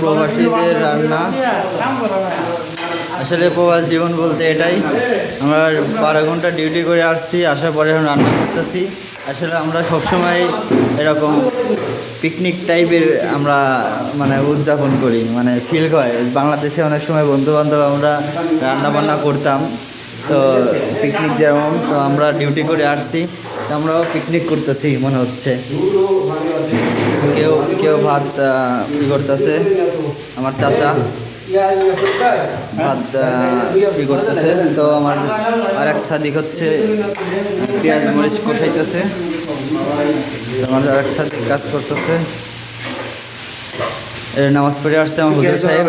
প্রবাসীদের রান্না। আসলে প্রবাস জীবন বলতে এটাই। আমরা বারো ঘণ্টা ডিউটি করে আসছি, আসার পরে এখন রান্না করতেছি। আসলে আমরা সবসময় এরকম পিকনিক টাইপের আমরা মানে উদযাপন করি মানে ফিল হয়। বাংলাদেশে অনেক সময় বন্ধু বান্ধব আমরা রান্না বান্না করতাম, তো পিকনিক যেমন, তো আমরা ডিউটি করে আসছি, তো আমরাও পিকনিক করতেছি মনে হচ্ছে। কেউ কেউ ভাত ই করতেছে। আমার চাচা ভাত ই করতেছে। তো আমার আর এক সাদিক হচ্ছে পেঁয়াজ মরিচ কষাইতেছে। আমার আর এক সাদিক কাজ করতেছে। নামাজ পড়ে আসছে আমার হুজুর সাহেব।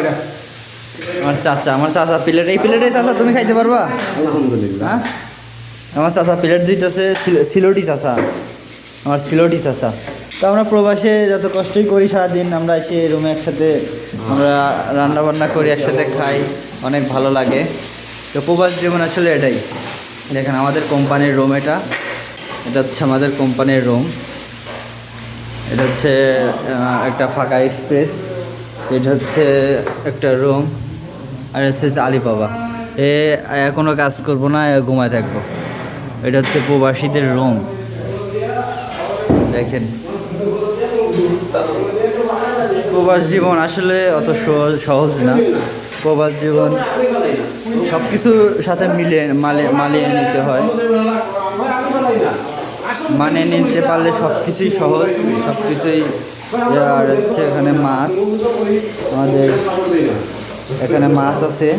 আমার চাচা আমার চাচা প্লেট এই প্লেটে চাচা তুমি খাইতে পারবা? আলহামদুলিল্লাহ। হ্যাঁ? আমার চাচা প্লেট দিতেছে সিল- সিলোটি চাচা। আমার সিলোটি চাচা। তো আমরা প্রবাসে যত কষ্টই করি সারাদিন, আমরা এসে রুমে একসাথে আমরা রান্না বান্না করি, একসাথে খাই, অনেক ভালো লাগে। তো প্রবাস জীবন আসলে এটাই। দেখেন, আমাদের কোম্পানির রুম এটা। এটা হচ্ছে আমাদের কোম্পানির রুম এটা হচ্ছে একটা ফাঁকা এক্সপ্রেস এটা হচ্ছে একটা রুম আর হচ্ছে আলিবাবা। এ এ কোনো কাজ করব না ঘুমায় থাকব। এটা হচ্ছে প্রবাসীদের রুম দেখেন। প্রবাস জীবন আসলে অত সহজ সহজ না। প্রবাস জীবন সব কিছুর সাথে মিলে, মালে, মালিয়ে নিতে হয়। মানে নিতে পারলে সব কিছুই সহজ সব কিছুই আর হচ্ছে এখানে মাছ, আমাদের এখানে মাছ আছে।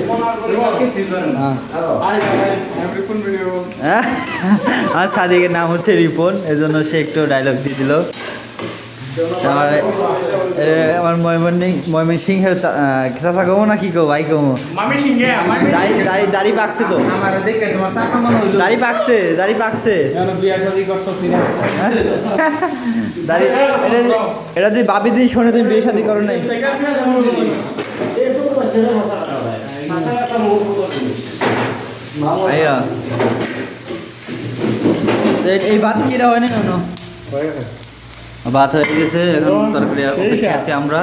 হ্যাঁ। আমার সাদিকের নাম হচ্ছে রিপন, এজন্য সে একটু ডায়লগ দিয়ে দিল। আমার এ, আমার ময়মনসিং ময়মনসিংহ চাষা কমো না কি কো ভাই কমো? সিংহে দাড়ি দাড়ি দাড়ি পাকছে তো। তোমার শাসন মনে হইল। দাড়ি পাকছে দাড়ি পাকছে। হ্যাঁ? দাড়ি এটা এটা তুই বাবি দিন শোনে তুমি বিয়ে শাদি করো নাই। এই- এই ভাত কিরা হয় না কেন ভাত হয়ে গেছে এখন তরকারি আছি আমরা।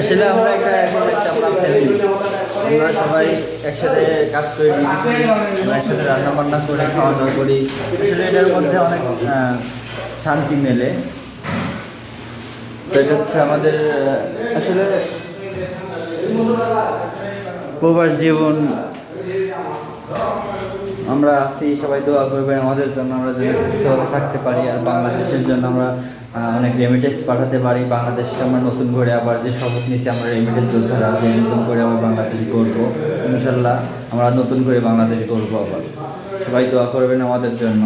আসলে আমরা একটা এখন একটা আমরা সবাই একসাথে কাজ করি একসাথে রান্না বান্না করে খাওয়া দাওয়া করি। আসলে এটার মধ্যে অনেক শান্তি মেলে। তো এটা হচ্ছে আমাদের আসলে প্রবাস জীবন আমরা আছি, সবাই দোয়া করবেন আমাদের জন্য, আমরা যেন সুস্থভাবে থাকতে পারি আর বাংলাদেশের জন্য আমরা অনেক রেমিটেন্স পাঠাতে পারি। বাংলাদেশকে আমরা নতুন করে আবার যে শপথ নিয়েছি, আমরা রেমিটেন্স যোদ্ধারা যে নতুন করে আবার বাংলাদেশ করব ইনশাল্লাহ আমরা নতুন করে বাংলাদেশ করব আবার। সবাই দোয়া করবেন আমাদের জন্য।